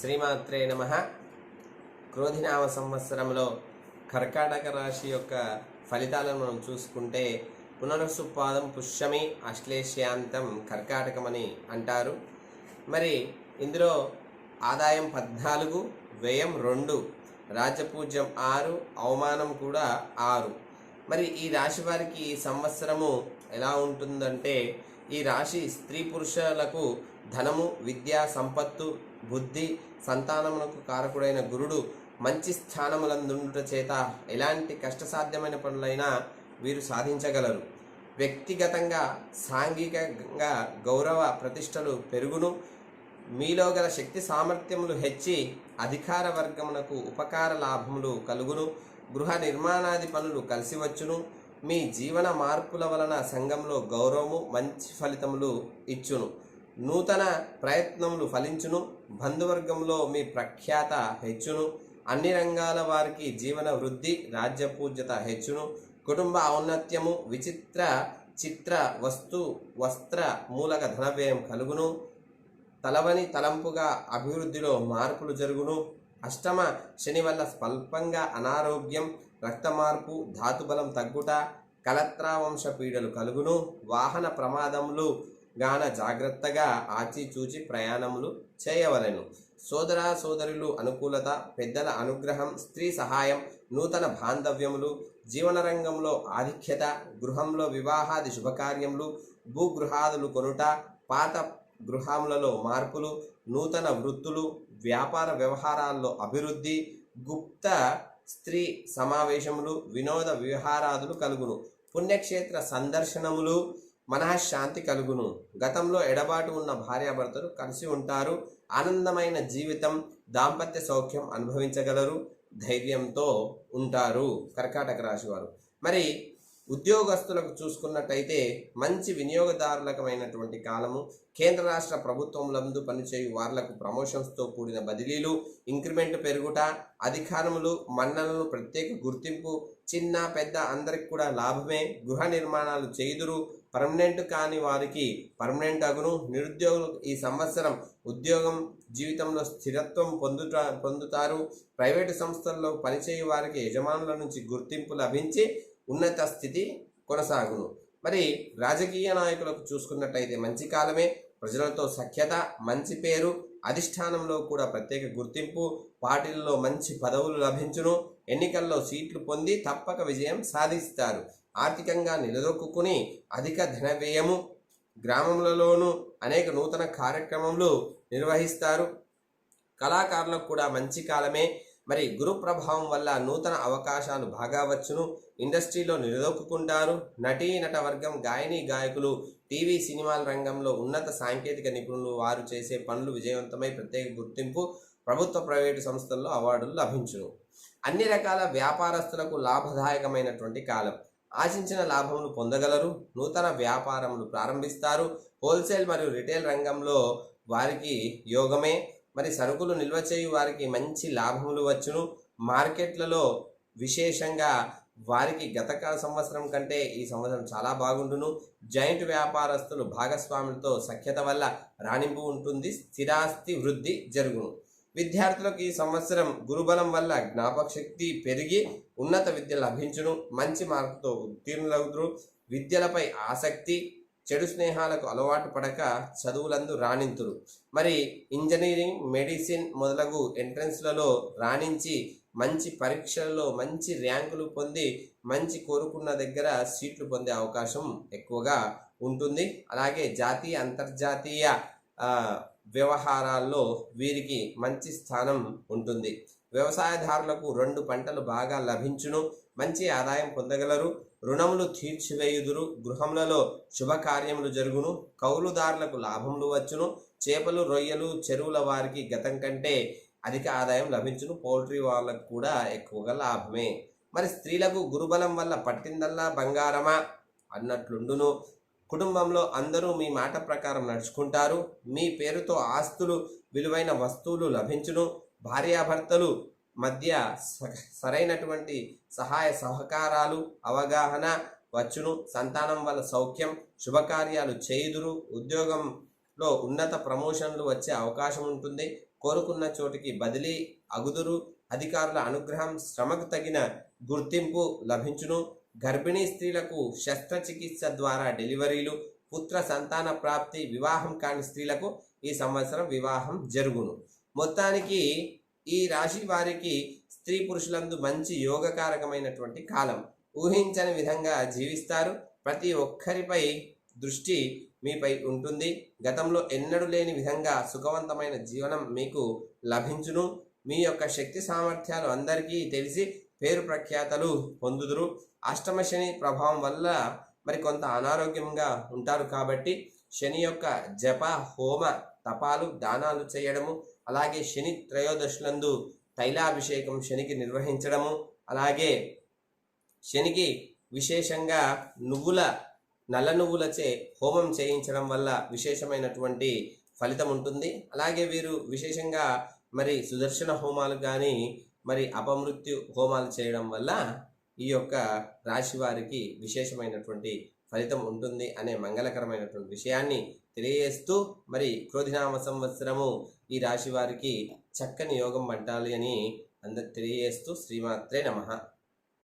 శ్రీమాత్రే నమ. క్రోధినామ సంవత్సరంలో కర్కాటక రాశి యొక్క ఫలితాలను మనం చూసుకుంటే పునరుసుపాదం పుష్యమి అశ్లేష్యాంతం కర్కాటకమని అంటారు. మరి ఇందులో ఆదాయం పద్నాలుగు వ్యయం రెండు రాజపూజ్యం ఆరు అవమానం కూడా ఆరు. మరి ఈ రాశి వారికి సంవత్సరము ఎలా ఉంటుందంటే ఈ రాశి స్త్రీ పురుషులకు ధనము విద్య సంపత్తు బుద్ధి సంతానమునకు కారకుడైన గురుడు మంచి స్థానములందుండుట చేత ఎలాంటి కష్టసాధ్యమైన పనులైనా వీరు సాధించగలరు. వ్యక్తిగతంగా సాంఘికంగా గౌరవ ప్రతిష్టలు పెరుగును. మీలో గల శక్తి సామర్థ్యములు హెచ్చి అధికార వర్గమునకు ఉపకార లాభములు కలుగును. గృహ నిర్మాణాది పనులు కలిసి వచ్చును మీ జీవన మార్పుల వలన సంఘంలో గౌరవము మంచి ఫలితములు ఇచ్చును. నూతన ప్రయత్నములు ఫలించును బంధువర్గంలో మీ ప్రఖ్యాత హెచ్చును అన్ని రంగాల వారికి జీవన వృద్ధి రాజ్యపూజ్యత హెచ్చును కుటుంబ ఔన్నత్యము విచిత్ర చిత్ర వస్తు వస్త్ర మూలక ధన వ్యయం కలుగును తలవని తలంపుగా అభివృద్ధిలో మార్పులు జరుగును అష్టమ శని వల్ల స్వల్పంగా అనారోగ్యం రక్త మార్పు ధాతుబలం తగ్గుట కలత్రావంశ పీడలు కలుగును వాహన ప్రమాదములు గాన జాగ్రత్తగా ఆచిచూచి ప్రయాణములు చేయవలెను. సోదర సోదరులు అనుకూలత పెద్దల అనుగ్రహం స్త్రీ సహాయం నూతన బాంధవ్యములు జీవన రంగంలో ఆధిక్యత గృహంలో వివాహాది శుభకార్యములు భూగృహాదులు కొనుట పాత గృహములలో మార్పులు నూతన వృత్తులు వ్యాపార వ్యవహారాల్లో అభివృద్ధి గుప్త స్త్రీ సమావేశములు వినోద విహారాదులు కలుగును. పుణ్యక్షేత్ర సందర్శనములు మనశ్శాంతి కలుగును. గతంలో ఎడబాటు ఉన్న భార్యాభర్తలు కలిసి ఉంటారు. ఆనందమైన జీవితం దాంపత్య సౌఖ్యం అనుభవించగలరు ధైర్యంతో ఉంటారు. కర్కాటక రాశి వారు. మరి ఉద్యోగస్తులకు చూసుకున్నట్టయితే మంచి వినియోగదారులకమైనటువంటి కాలము కేంద్ర రాష్ట్ర ప్రభుత్వములందు పనిచేయు వార్లకు ప్రమోషన్స్తో కూడిన బదిలీలు ఇంక్రిమెంట్ పెరుగుట అధికారములు మన్నలను ప్రత్యేక గుర్తింపు చిన్న పెద్ద అందరికి కూడా లాభమే. గృహ నిర్మాణాలు చేయుదురు పర్మనెంట్ కాని వారికి పర్మనెంట్ అగును. నిరుద్యోగులు ఈ సంవత్సరం ఉద్యోగం జీవితంలో స్థిరత్వం పొందుట పొందుతారు. ప్రైవేటు సంస్థల్లో పనిచేయు వారికి యజమానుల నుంచి గుర్తింపు లభించి ఉన్నత స్థితి కొనసాగును. మరి రాజకీయ నాయకులకు చూసుకున్నట్టయితే మంచి కాలమే. ప్రజలతో సఖ్యత మంచి పేరు అధిష్టానంలో కూడా ప్రత్యేక గుర్తింపు పార్టీల్లో మంచి పదవులు లభించును. ఎన్నికల్లో సీట్లు పొంది తప్పక విజయం సాధిస్తారు. ఆర్థికంగా నిలదొక్కుని అధిక ధన వ్యయము గ్రామములలోనూ అనేక నూతన కార్యక్రమములు నిర్వహిస్తారు. కళాకారులకు కూడా మంచి కాలమే. మరి గురు ప్రభావం వల్ల నూతన అవకాశాలు బాగా వచ్చును. ఇండస్ట్రీలో నిలదొక్కుంటారు నటీ నట వర్గం గాయని గాయకులు టీవీ సినిమాల రంగంలో ఉన్నత సాంకేతిక నిపుణులు వారు చేసే పనులు విజయవంతమై ప్రత్యేక గుర్తింపు ప్రభుత్వ ప్రైవేటు సంస్థల్లో అవార్డులు లభించును. అన్ని రకాల వ్యాపారస్తులకు లాభదాయకమైనటువంటి కాలం. ఆశించిన లాభమును పొందగలరు నూతన వ్యాపారములు ప్రారంభిస్తారు. హోల్సేల్ మరియు రిటైల్ రంగంలో వారికి యోగమే. మరి సరుకులు నిల్వ చేయు వారికి మంచి లాభములు వచ్చును. మార్కెట్లలో విశేషంగా వారికి గత సంవత్సరం కంటే ఈ సంవత్సరం చాలా బాగుండును. జాయింట్ వ్యాపారస్తులు భాగస్వాములతో సఖ్యత వల్ల రాణింపు ఉంటుంది. స్థిరాస్తి వృద్ధి జరుగును. విద్యార్థులకు ఈ సంవత్సరం గురుబలం వల్ల జ్ఞాపక శక్తి పెరిగి ఉన్నత విద్య లభించును మంచి మార్కుతో ఉత్తీర్ణులవుతురు విద్యలపై ఆసక్తి చెడు స్నేహాలకు అలవాటు పడక చదువులందు రాణింతురు. మరి ఇంజనీరింగ్ మెడిసిన్ మొదలగు ఎంట్రన్స్లలో రాణించి మంచి పరీక్షలలో మంచి ర్యాంకులు పొంది మంచి కోరుకున్న దగ్గర సీట్లు పొందే అవకాశం ఎక్కువగా ఉంటుంది. అలాగే జాతీయ అంతర్జాతీయ వ్యవహారాల్లో వీరికి మంచి స్థానం ఉంటుంది. వ్యవసాయదారులకు రెండు పంటలు బాగా లభించును మంచి ఆదాయం పొందగలరు. రుణములు తీర్చివేయుదురు. గృహములలో శుభకార్యములు జరుగును. కౌలుదారులకు లాభములు వచ్చును. చేపలు రొయ్యలు చెరువుల వారికి గతం కంటే అధిక ఆదాయం లభించును. పౌల్ట్రీ వాళ్ళకు కూడా ఎక్కువగా లాభమే. మరి స్త్రీలకు గురుబలం వల్ల పట్టిందల్లా బంగారమా? అన్నట్లుండును. కుటుంబంలో అందరూ మీ మాట ప్రకారం నడుచుకుంటారు. మీ పేరుతో ఆస్తులు విలువైన వస్తువులు లభించును. భార్యాభర్తలు మధ్య స- సరైనటువంటి సహాయ సహకారాలు అవగాహన వచ్చును. సంతానం వల్ల సౌఖ్యం శుభకార్యాలు చేయుదురు. ఉద్యోగంలో ఉన్నత ప్రమోషన్లు వచ్చే అవకాశం ఉంటుంది. కోరుకున్న చోటికి బదిలీ అగుదురు. అధికారుల అనుగ్రహం శ్రమకు తగిన గుర్తింపు లభించును. గర్భిణీ స్త్రీలకు శస్త్రచికిత్స ద్వారా డెలివరీలు పుత్ర సంతాన ప్రాప్తి వివాహం కాని స్త్రీలకు ఈ సంవత్సరం వివాహం జరుగును. మొత్తానికి ఈ రాశి వారికి స్త్రీ పురుషులందు మంచి యోగకారకమైనటువంటి కాలం. ఊహించని విధంగా జీవిస్తారు. ప్రతి ఒక్కరిపై దృష్టి మీపై ఉంటుంది. గతంలో ఎన్నడూ లేని విధంగా సుఖవంతమైన జీవనం మీకు లభించును. మీ యొక్క శక్తి సామర్థ్యాలు అందరికీ తెలిసి పేరు ప్రఖ్యాతలు పొందుదురు. అష్టమ శని ప్రభావం వల్ల మరి కొంత అనారోగ్యంగా ఉంటారు కాబట్టి శని యొక్క జప హోమ తపాలు దానాలు చేయడము అలాగే శని త్రయోదశులందు తైలాభిషేకం శనికి నిర్వహించడము అలాగే శనికి విశేషంగా నువ్వుల నల్ల నువ్వులచే హోమం చేయించడం వల్ల విశేషమైనటువంటి ఫలితం ఉంటుంది. అలాగే వీరు విశేషంగా మరి సుదర్శన హోమాలు కానీ మరి అపమృత్యు హోమాలు చేయడం వల్ల ఈ యొక్క రాశి వారికి విశేషమైనటువంటి ఫలితం ఉంటుంది అనే మంగళకరమైనటువంటి విషయాన్ని తెలియజేస్తూ మరి క్రోధినామ సంవత్సరము ఈ రాశి వారికి చక్కని యోగం పట్టాలి అని అందరు తెలియజేస్తూ శ్రీమాత్రే నమః.